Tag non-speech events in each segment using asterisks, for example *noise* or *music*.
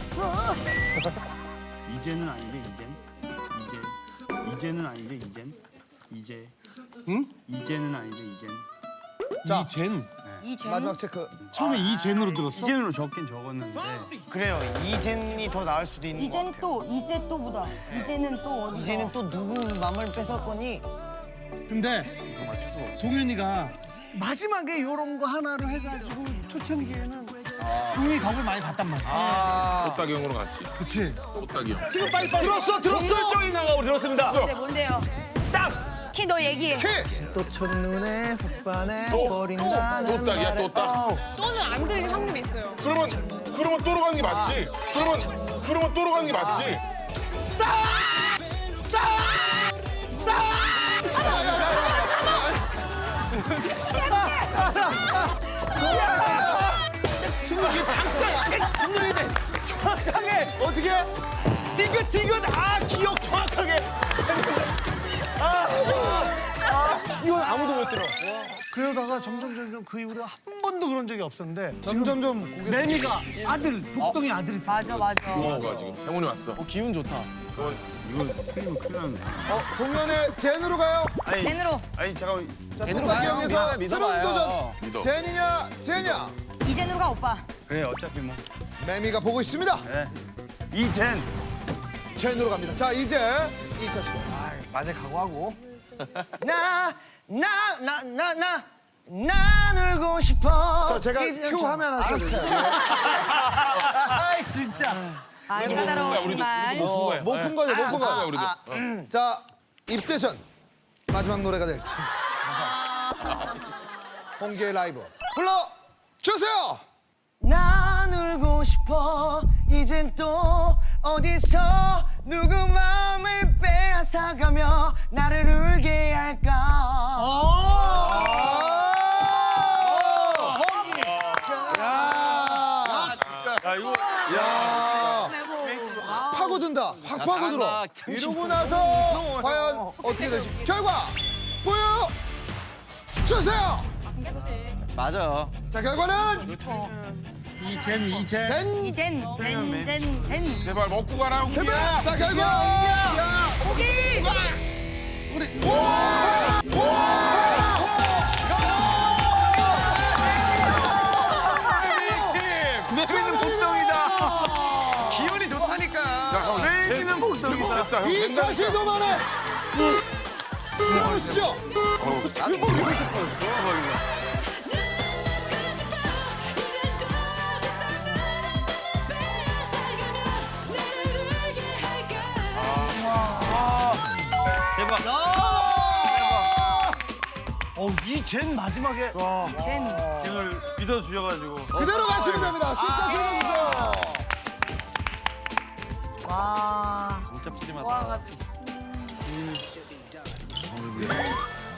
싶어. *laughs* 이제는 아닌데 이젠? 이제 이제는 아닌데 이젠? 이제? 응? 이제는 아닌데 이젠? 자, 이젠? 이젠? 마지막 체크. 처음에 이젠으로 들었어? 이젠으로 적긴 적었는데. 그래요. 이젠이 더 나을 수도 있는 거 이젠 또 이제 또보다. 이제는 또 어디서? 이제는 또 누구 맘을 뺏었거니? 근데 동현이가 마지막에 이런 거 하나로 해가지고 초창기에는 동현이 덕을 많이 봤단 말이야. 아, 꽃다기 형으로 갔지. 그치? 꽃다기 형. 지금 빨리 빨리 들었어 들었어. 공물적인 나가고 들었습니다. 뭔데 뭔데요? 딱! 키 너 얘기해. 또 첫눈에 훅 반해 또, 버린다는 또 딱이야, 또 딱. 또는 안 들릴 확률이 있어요. 그러면, 그러면 또로 가는 게 맞지. 그러면, 그러면 또로 가는 게 맞지. 정확하게! 어떻게? 디귿디귿! 아, 기억 정확하게! 이건 아무도 못 들어. 그러다가 점점 점점 그 이후로 한 번도 그런 적이 없었는데 점점점 고개 매미가 아들 복동이 아들이 맞아 맞아. 고마워가 지금. 형훈이 왔어. 기운 좋다. 이거 틀리면 큰일 나네 어, 동현의 젠으로 가요. 젠으로 아니, 잠깐만. 자, 똑딱이 형에서 새로운 도전. 믿어. 젠이냐, 젠이냐. 이젠으로 가 오빠. 그래 어차피 뭐 매미가 보고 있습니다. 이젠 젠으로 갑니다. 자, 이제 2차 시도. 맞을 각오하고. *laughs* 나, 나, 나, 나, 나, 나 놀고 싶어. 자, 제가 큐 하면 하나 써주세요. 아이 진짜. 아 까다로워 우리도 정말. 거야. 못푼 거죠, 못푼 아, 거. 우리도. 음. 자, 입대전. 마지막 노래가 될지. 홍기의 라이브. 불러 주세요! 나 놀고 싶어. 이젠 또 어디서 누구 마음을 빼앗아가며 나를 울게 할까. 야, 야, 이거. 야, 확 파고든다. 확 파고들어. 이러고 나서 과연 어떻게 될지. 결과 보여 주세요. 맞아. 자, 결과는 이젠 이젠. 젠. 이젠 젠젠 젠. 제발 먹고 가라, 홍기야. 자, 결과. 야, 우리. 와! 매미는 복덩이다. 기운이 좋다니까. 매미는 복덩이다. 됐다, 형. 2차 시도 만에 들어보시죠. 어이 젠 마지막에 젠. 이걸 믿어주셔가지고. 그대로 가시면 됩니다. 14 시도부터. 와. 진짜 푸짐하다.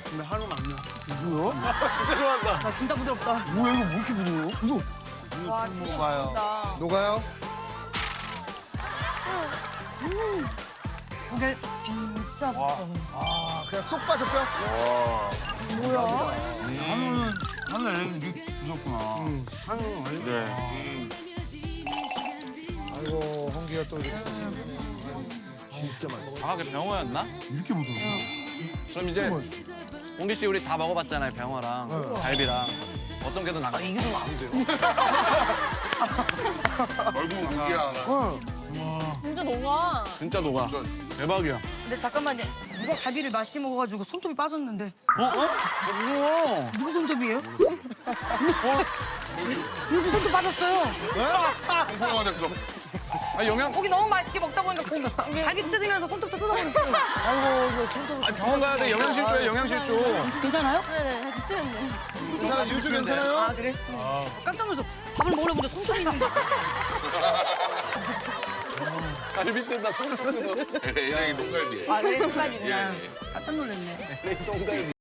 근데 하루 만나 *laughs* 진짜 좋아한다. 나 진짜 부드럽다. 뭐야 이거 왜 이렇게 부드러워? 이거 와 진짜 부드럽다. 녹아요? 이게 진짜. 아, 그냥 쏙 빠졌죠? 하루는 하루는 이렇게 늦었구나 원래 네. 아이고, 홍기가 또 이렇게. 정확히 병어였나? 이렇게 못 들어 그럼 이제 홍기 씨 우리 다 먹어봤잖아요 병어랑 갈비랑 어떤 게 더 나가? 이게 더안 돼요. *laughs* *laughs* 얼굴 홍기야. 진짜 녹아. 진짜 녹아 대박이야 근데 잠깐만요. 누가 갈비를 맛있게 먹어가지고 손톱이 빠졌는데. 어? 어? 뭐야 누구 손톱이에요? 윤수 손톱 빠졌어요. 홍콩영화 됐어. 아 영양 고기 너무 맛있게 먹다 보니까 고기 갈비 뜯으면서 손톱도 뜯어버렸어요. 아이고, 이거 손톱을. 아, 병원 가야 돼 영양 실조에 영양 실조 괜찮아요? 네네, 미치겠네. 괜찮아, 유주 괜찮아요? 아 그래? 깜짝 놀라서 밥을 먹으려고 손톱이 있는데. *laughs* 갈비 뜯다 손 뜯는 LA 농갈비. 아 그래 손톱이구나. 깜짝 놀랐네. 거 송갈비